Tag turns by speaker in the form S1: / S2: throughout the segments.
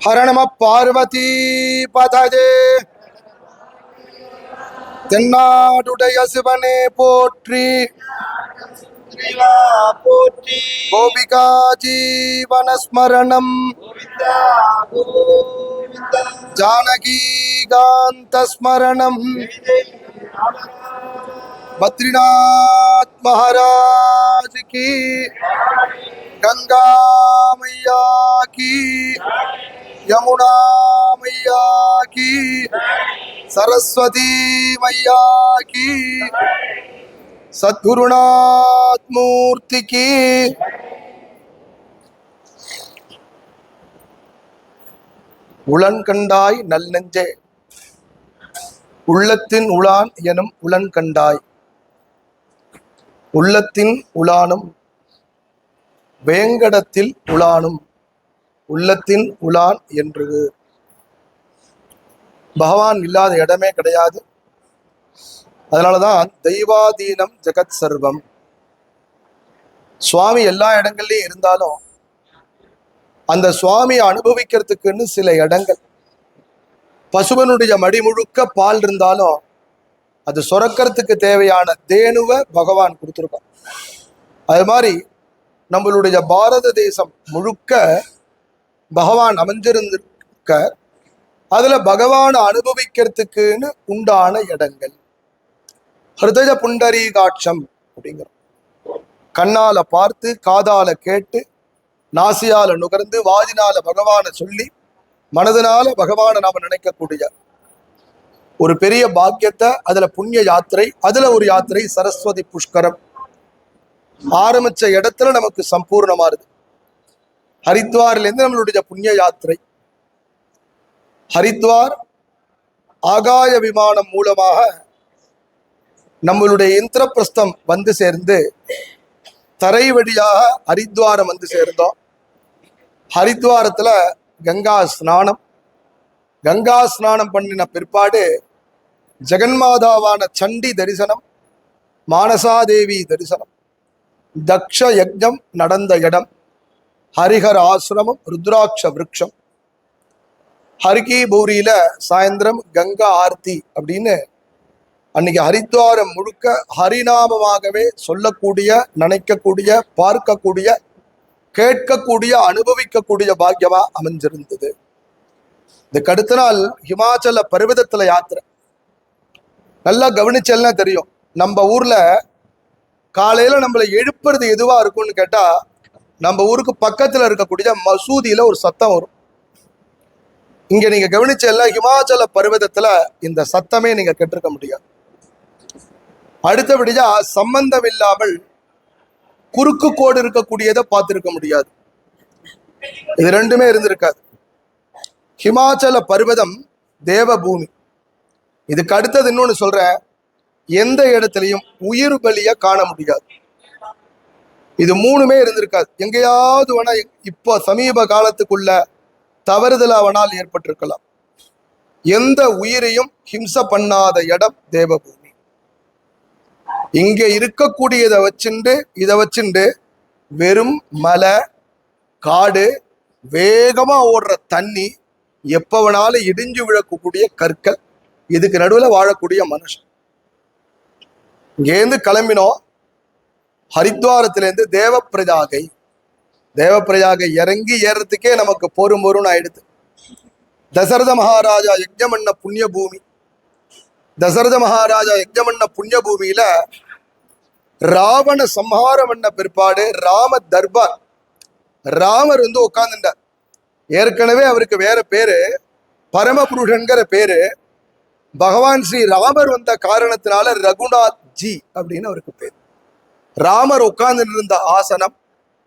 S1: ஹர நம பார்வதி பதஜே தென்னாடுடைய சிவனே போற்றி
S2: போற்றி
S1: கோபிகா ஜீவனஸ்மரணம் ஜானகீகாந்த ஸ்மரணம் பத்ரிநாத் மகாராஜ் की। गंगा मैया की यमुना मैया की सरस्वती मैया की सद्गुरुनाथ मूर्ति की உளன்கண்டாய் நல் நெஞ்சே உள்ளத்தின் உளான் எனும் உளன்கண்டாய் உள்ளத்தின் உளானும் வேங்கடத்தில் உலானும் உள்ளத்தின் உலான் என்று. பகவான் இல்லாத இடமே கிடையாது. அதனாலதான் தெய்வாதீனம் ஜெகத் சர்வம். சுவாமி எல்லா இடங்கள்லயும் இருந்தாலும் அந்த சுவாமியை அனுபவிக்கிறதுக்குன்னு சில இடங்கள். பசுவனுடைய மடி முழுக்க பால் இருந்தாலும் அது சுரக்கிறதுக்கு தேவையான தேனுவை பகவான் கொடுத்துருக்கான் அது மாதிரி நம்மளுடைய பாரத தேசம் முழுக்க பகவான் அமைஞ்சிருந்திருக்க அதில் பகவானை அனுபவிக்கிறதுக்குன்னு உண்டான இடங்கள். ஹிருதய புண்டரீகாட்சம் அப்படிங்கிறோம். கண்ணால பார்த்து காதால கேட்டு நாசியால நுகர்ந்து வாதினால பகவானை சொல்லி மனதினால பகவானை நாம நினைக்கக்கூடிய ஒரு பெரிய பாக்கியத்தை அதுல புண்ணிய யாத்திரை அதுல ஒரு யாத்திரை சரஸ்வதி புஷ்கரம். ஆரம்பிச்ச இடத்துல நமக்கு சம்பூர்ணமா இருக்கு ஹரித்வார்லேருந்து நம்மளுடைய புண்ணிய யாத்திரை. ஹரித்வார் ஆகாய விமானம் மூலமாக நம்மளுடைய இந்திரபிரஸ்தம் வந்து சேர்ந்து தரை வழியாக ஹரித்வாரம் வந்து சேர்ந்தோம். ஹரித்வாரத்தில் கங்கா ஸ்நானம். கங்கா ஸ்நானம் பண்ணின பிற்பாடு ஜெகன்மாதாவான சண்டி தரிசனம் மானசாதேவி தரிசனம். தக்ஷ யஜம் நடந்த இடம். ஹரிஹர் ஆசிரமம் ருத்ராட்ச விருட்சம் ஹரிகீபூரியில சாயந்தரம் கங்கா ஆர்த்தி அப்படின்னு அன்னைக்கு ஹரித்வாரம் முழுக்க ஹரிநாமமாகவே சொல்லக்கூடிய நினைக்கக்கூடிய பார்க்கக்கூடிய கேட்கக்கூடிய அனுபவிக்கக்கூடிய பாக்கியமா அமைஞ்சிருந்தது. இதுக்கு அடுத்த நாள் ஹிமாச்சல பர்வதத்துல யாத்திரை. நல்லா கவனிச்சல்னா தெரியும். நம்ம ஊர்ல காலையில் நம்மளை எழுப்புறது எதுவாக இருக்கும்னு கேட்டால் நம்ம ஊருக்கு பக்கத்தில் இருக்கக்கூடிய மசூதியில் ஒரு சத்தம் வரும். இங்கே நீங்கள் கவனிச்ச கவனிச்சல்ல ஹிமாச்சல பருவதத்தில் இந்த சத்தமே நீங்கள் கேட்டிருக்க முடியாது. அடுத்தபடியாக சம்பந்தம் இல்லாமல் குறுக்கு கோடு இருக்கக்கூடியதை பார்த்துருக்க முடியாது. இது ரெண்டுமே இருந்திருக்காது. ஹிமாச்சல பருவதம் தேவபூமி. இதுக்கு அடுத்தது இன்னொன்று சொல்கிறேன் எந்த இடத்துலையும் உயிர் பலிய காண முடியாது. இது மூணுமே இருந்திருக்காது. எங்கேயாவது வேணா இப்போ சமீப காலத்துக்குள்ள தவறுதலாவனால் ஏற்பட்டிருக்கலாம். எந்த உயிரையும் ஹிம்ச பண்ணாத இடம் தேவபூமி. இங்க இருக்கக்கூடியதை வச்சுண்டு இதை வச்சுண்டு வெறும் மலை காடு வேகமா ஓடுற தண்ணி எப்ப வேணாலும் இடிஞ்சு விழக்கூடிய கற்கள் இதுக்கு நடுவில் வாழக்கூடிய மனுஷன். இங்கேருந்து கிளம்பினோம். ஹரித்வாரத்திலேருந்து தேவப்பிரஜாகை தேவப்பிரஜாகை இறங்கி ஏறுறதுக்கே நமக்கு பொறும் பொருன்னு ஆயிடுது. தசரத மகாராஜா யஜ்யமன்ன புண்ணிய பூமி தசரத மகாராஜா யஜ்யமன்ன புண்ணிய பூமியில ராவண சம்ஹாரம் பண்ண பிற்பாடு ராம தர்பார் ராமர் வந்து உட்கார்ந்துட்டார். ஏற்கனவே அவருக்கு வேற பேரு பரமபுருஷன்கிற பேரு. பகவான் ஸ்ரீ ராமர் வந்த காரணத்தினால ரகுநாத் ஜி அப்படின்னு அவருக்கு பேர். ராமர் உட்கார்ந்து இருந்த ஆசனம்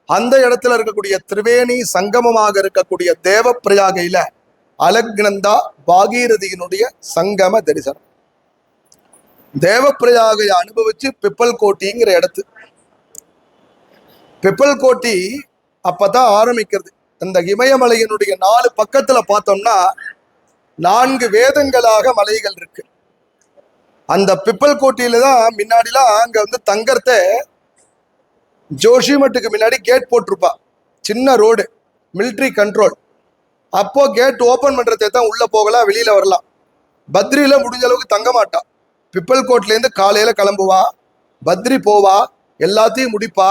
S1: அந்த இடத்துல இருக்கக்கூடிய திரிவேணி சங்கமமாக இருக்கக்கூடிய தேவ பிரயாகையில அலக்னந்தா பாகீரதியினுடைய சங்கம தரிசனம். தேவ பிரயாகையை அனுபவிச்சு பிப்பல் கோட்டிங்கிற இடத்து. பிப்பல் கோட்டி அப்பதான் ஆரம்பிக்கிறது. அந்த இமயமலையினுடைய நாலு பக்கத்துல பார்த்தோம்னா நான்கு வேதங்களாக மலைகள் இருக்கு. அந்த பிப்பல் கோட்டையில தான் முன்னாடிலாம் அங்க வந்து தங்கறத ஜோஷிமட்டுக்கு முன்னாடி கேட் போட்டிருப்பா. சின்ன ரோடு மிலிட்ரி கண்ட்ரோல் அப்போ கேட் ஓபன் பண்றதை தான் உள்ள போகலாம் வெளியில வரலாம். பத்ரியில முடிஞ்ச அளவுக்கு தங்க மாட்டான் பிப்பல் கோட்லேருந்து காலையில் காலையில கிளம்புவா. பத்ரி போவா எல்லாத்தையும் முடிப்பா.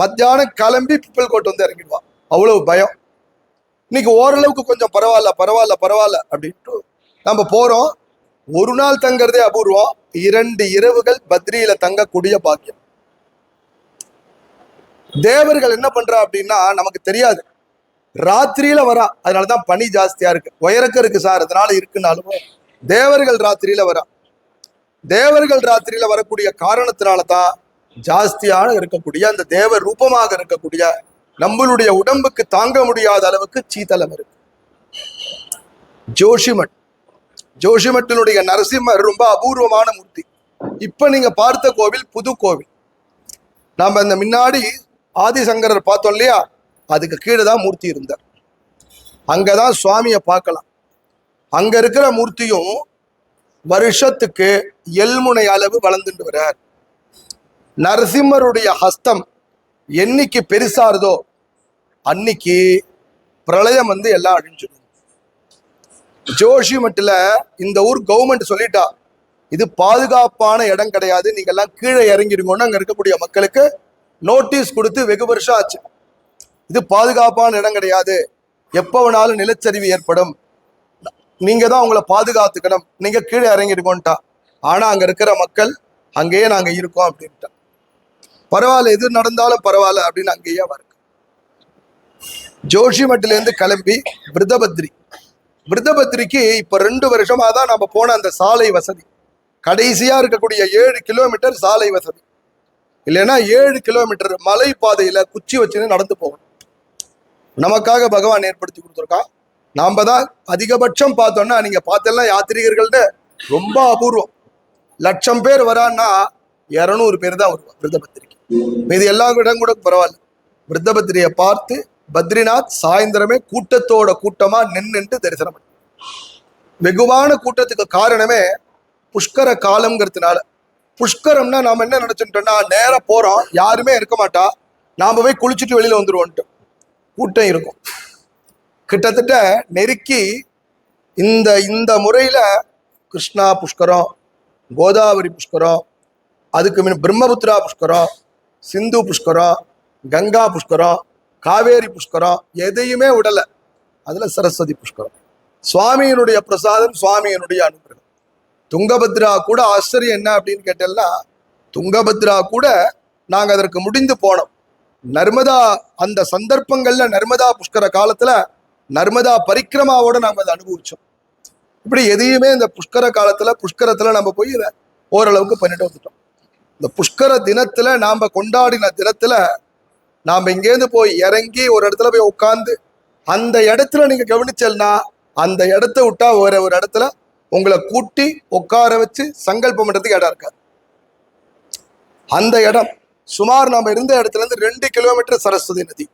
S1: மத்தியானம் கிளம்பி பிப்பல் கோட் வந்து இறங்கிடுவா. அவ்வளவு பயம். இன்னைக்கு ஓரளவுக்கு கொஞ்சம் பரவாயில்ல பரவாயில்ல பரவாயில்ல அப்படின்ட்டு நம்ம போறோம். ஒரு நாள் தங்கிறதே அபூர்வம். இரண்டு இரவுகள் பத்ரியில தங்கக்கூடிய பாக்கியம். தேவர்கள் என்ன பண்றா அப்படின்னா நமக்கு தெரியாது. ராத்திரியில வரா. அதனாலதான் பனி ஜாஸ்தியா இருக்கு. உயரக்க இருக்கு சார். அதனால இருக்குனாலும் தேவர்கள் ராத்திரியில வரா. தேவர்கள் ராத்திரியில வரக்கூடிய காரணத்தினால தான் ஜாஸ்தியாக இருக்கக்கூடிய அந்த தேவ ரூபமாக இருக்கக்கூடிய நம்மளுடைய உடம்புக்கு தாங்க முடியாத அளவுக்கு சீதளம் இருக்கு. ஜோஷிமட் ஜோஷிமட்டினுடைய நரசிம்மர் ரொம்ப அபூர்வமான மூர்த்தி. இப்போ நீங்கள் பார்த்த கோவில் புது கோவில். நாம் இந்த முன்னாடி ஆதிசங்கரர் பார்த்தோம் இல்லையா? அதுக்கு கீழே தான் மூர்த்தி இருந்தார். அங்கே தான் சுவாமியை பார்க்கலாம். அங்கே இருக்கிற மூர்த்தியும் வருஷத்துக்கு எல்முனை அளவு வளர்ந்துட்டு வர்றார் நரசிம்மருடைய ஹஸ்தம் என்னைக்கு பெருசாருதோ அன்னைக்கு பிரளயம் வந்து எல்லாம் அழிஞ்சிடும். ஜோஷி மட்டில் இந்த ஊர் கவர்மெண்ட் சொல்லிட்டா இது பாதுகாப்பான இடம் கிடையாது நீங்க எல்லாம் கீழே இறங்கிடுங்கன்னு அங்க இருக்கக்கூடிய மக்களுக்கு நோட்டீஸ் கொடுத்து வெகு வருஷம் ஆச்சு. இது பாதுகாப்பான இடம் கிடையாது. எப்போ வேணாலும் நிலச்சரிவு ஏற்படும். நீங்க தான் உங்களை பாதுகாத்துக்கணும். நீங்க கீழே இறங்கிடுங்கோன்ட்டா. ஆனா அங்க இருக்கிற மக்கள் அங்கேயே நாங்க இருக்கோம் அப்படின்ட்டா. பரவாயில்ல எது நடந்தாலும் பரவாயில்ல அப்படின்னு அங்கேயே வருக்கு ஜோஷிமட்டிலேருந்து கிளம்பி விருதபத்ரி. மிருதபத்திரிக்கு இப்போ ரெண்டு வருஷமாக தான் நம்ம போன அந்த சாலை வசதி. கடைசியாக இருக்கக்கூடிய ஏழு கிலோமீட்டர் சாலை வசதி. இல்லைன்னா ஏழு கிலோமீட்டர் மலை பாதையில் குச்சி வச்சுன்னு நடந்து போகணும். நமக்காக பகவான் ஏற்படுத்தி கொடுத்துருக்கான். நாம் தான் அதிகபட்சம் பார்த்தோன்னா நீங்கள் பார்த்தெல்லாம் யாத்திரிகர்கள்ட்ட ரொம்ப அபூர்வம். லட்சம் பேர் வரான்னா இரநூறு பேர் தான் வருவான் விருதபத்திரிக்கு. இது எல்லா இடம் கூட பரவாயில்ல. விருத்தபத்திரியை பார்த்து பத்ரிநாத் சாயந்தரமே கூட்டத்தோட கூட்டமா நின்னுட்டு தரிசனம் வெகுவான கூட்டத்துக்கு காரணமே புஷ்கர காலம்ங்கிறதுனால. புஷ்கரம்னா நாம என்ன நினைச்சுட்டோம்னா நேரம் போறோம் யாருமே இருக்க மாட்டா நாம போய் குளிச்சுட்டு வெளியில வந்துருவோன்ட்டு. கூட்டம் இருக்கும். கிட்டத்தட்ட நெருக்கி இந்த இந்த முறையில கிருஷ்ணா புஷ்கரம் கோதாவரி புஷ்கரம் அதுக்கு முன்ன பிரம்மபுத்திரா புஷ்கரம் சிந்து புஷ்கரம் கங்கா புஷ்கரம் காவேரி புஷ்கரம் எதையுமே விடல. அதுல சரஸ்வதி புஷ்கரம். சுவாமியினுடைய பிரசாதம் சுவாமியினுடைய அனுகிரகம். துங்கபத்ரா கூட ஆச்சரியம் என்ன அப்படின்னு கேட்டேன்னா துங்கபத்ரா கூட நாங்கள் அதற்கு முடிந்து போனோம். நர்மதா அந்த சந்தர்ப்பங்கள்ல நர்மதா புஷ்கர காலத்துல நர்மதா பரிக்கிரமாவோட நாம அதை அனுபவிச்சோம். இப்படி எதையுமே இந்த புஷ்கர காலத்துல புஷ்கரத்துல நம்ம போய் இதை ஓரளவுக்கு பண்ணிட்டு வந்துட்டோம். இந்த புஷ்கர தினத்துல நாம கொண்டாடின தினத்துல நாம் இங்கேருந்து போய் இறங்கி ஒரு இடத்துல போய் உட்காந்து அந்த இடத்துல நீங்கள் கவனிச்சல்னா அந்த இடத்த விட்டா வேற ஒரு இடத்துல உங்களை கூட்டி உட்கார வச்சு சங்கல்பம் பண்ணுறதுக்கு இடம் இருக்காது. அந்த இடம் சுமார் நாம் இருந்த இடத்துல இருந்து ரெண்டு கிலோமீட்டர் சரஸ்வதி நதி.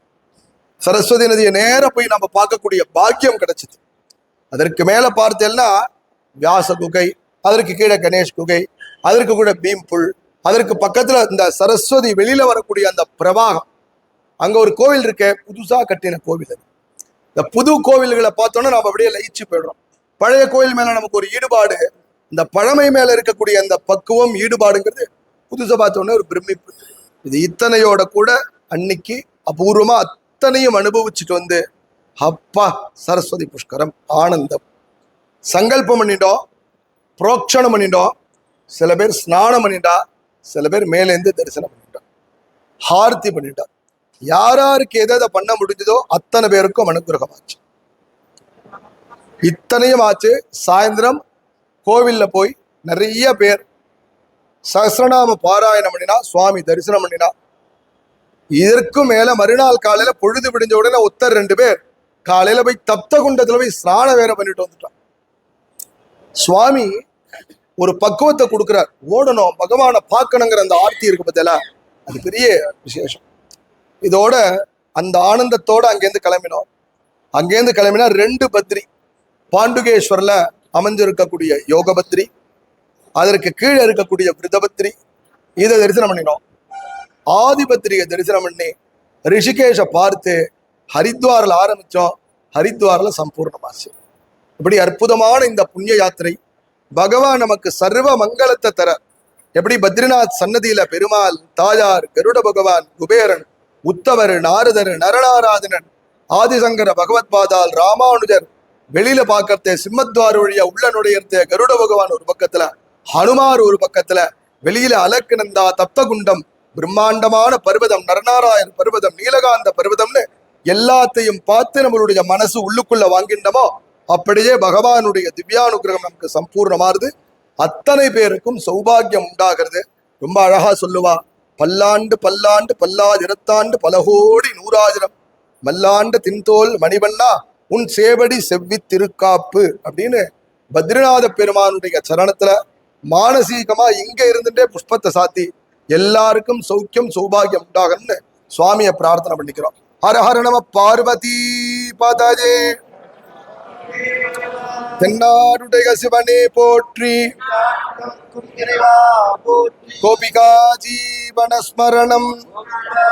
S1: சரஸ்வதி நதியை நேராக போய் நம்ம பார்க்கக்கூடிய பாக்கியம் கிடைச்சிது. அதற்கு மேலே பார்த்தேன்னா வியாச குகை அதற்கு கீழே கணேஷ் குகை அதற்கு கூட பீம்புல் அதற்கு பக்கத்தில் இந்த சரஸ்வதி வெளியில் வரக்கூடிய அந்த பிரவாகம் அங்கே ஒரு கோவில் இருக்க புதுசாக கட்டின கோவில் அது. இந்த புது கோவில்களை பார்த்தோன்னா நம்ம அப்படியே லயிச்சு போயிடுறோம். பழைய கோயில் மேலே நமக்கு ஒரு ஈடுபாடு இந்த பழமை மேலே இருக்கக்கூடிய அந்த பக்குவம் ஈடுபாடுங்கிறது புதுசாக பார்த்தோன்னே ஒரு பிரமிப்பு. இது இத்தனையோட கூட அன்னைக்கு அபூர்வமாக அத்தனையும் அனுபவிச்சுட்டு வந்து அப்பா சரஸ்வதி புஷ்கரம் ஆனந்தம். சங்கல்பம் பண்ணிட்டோம் புரோக்ஷணம் பண்ணிட்டோம் சில பேர் ஸ்நானம் பண்ணிட்டா சில பேர் மேலேந்து தரிசனம் பண்ணிட்டோம். ஹார்த்தி பண்ணிட்டா. யார் யாருக்கு எதை பண்ண முடிஞ்சதோ அத்தனை பேருக்கும் அனுகிரகம் ஆச்சு இத்தனையும் ஆச்சு. சாயந்தரம் கோவில்ல போய் நிறைய பேர் சஹசிரநாம பாராயணம் பண்ணினா சுவாமி தரிசனம் பண்ணினா. இதற்கும் மேல மறுநாள் காலையில பொழுது விடிஞ்ச உடனே ஒத்தர் ரெண்டு பேர் காலையில போய் தப்த குண்டத்துல போய் ஸ்நானம் வேற பண்ணிட்டு வந்துட்டான். சுவாமி ஒரு பக்குவத்தை கொடுக்குறார். ஓடணும் பகவானை பார்க்கணுங்கிற அந்த ஆர்த்தி இருக்கு பார்த்தல அது பெரிய விசேஷம். இதோட அந்த ஆனந்தத்தோட அங்கேருந்து கிளம்பினோம். அங்கேருந்து கிளம்பினா ரெண்டு பத்ரி. பாண்டுகேஸ்வரில் அமைஞ்சிருக்கக்கூடிய யோகபத்ரி அதற்கு கீழே இருக்கக்கூடிய விருதபத்ரி இதை தரிசனம் பண்ணினோம். ஆதிபத்திரியை தரிசனம் பண்ணி ரிஷிகேஷை பார்த்து ஹரித்வாரில் ஆரம்பித்தோம் ஹரித்வாரில் சம்பூர்ணமாச்சு. இப்படி அற்புதமான இந்த புண்ணிய யாத்திரை பகவான் நமக்கு சர்வ மங்களத்தை தர. எப்படி பத்ரிநாத் சன்னதியில பெருமாள் தாயார் கருட பகவான் குபேரன் உத்தவர் நாரதர் நரணாராதனன் ஆதிசங்கர பகவத் பாதால் ராமானுஜர் வெளியில பார்க்கறதே சிம்மத்வார் வழியா உள்ள நுழையறதே கருட பகவான் ஒரு பக்கத்துல ஹனுமார் ஒரு பக்கத்துல வெளியில அலக்குநந்தா தப்தகுண்டம் பிரம்மாண்டமான பர்வதம் நரநாராயண பர்வதம் நீலகாந்த பர்வதம்னு எல்லாத்தையும் பார்த்து நம்மளுடைய மனசு உள்ளுக்குள்ள வாங்கிண்டமோ அப்படியே பகவானுடைய திவ்யானுகிரகம் நமக்கு சம்பூர்ணமாறுது அத்தனை பேருக்கும் சௌபாகியம் உண்டாகிறது. ரொம்ப அழகா சொல்லுவா. பல்லாண்டு பல்லாண்டு பல்லாயிரத்தாண்டு பலகோடி நூறாயிரம் மல்லாண்டு தின்தோல் மணிவண்ணா உன் சேவடி செவ்வி திருக்காப்பு அப்படின்னு பத்ரிநாத பெருமானுடைய சரணத்துல மானசீகமா இங்க இருந்துட்டே புஷ்பத்தை சாத்தி எல்லாருக்கும் சௌக்கியம் சௌபாகியம் உண்டாகணும்னு சுவாமியை பிரார்த்தனை பண்ணிக்கிறோம். ஹர ஹர நம பார்வதி பதஜே. தென்னாடுடைய சிவனே போற்றி. கோபிகா ஜீவனஸ்மரணம்.
S2: கோவிந்தா,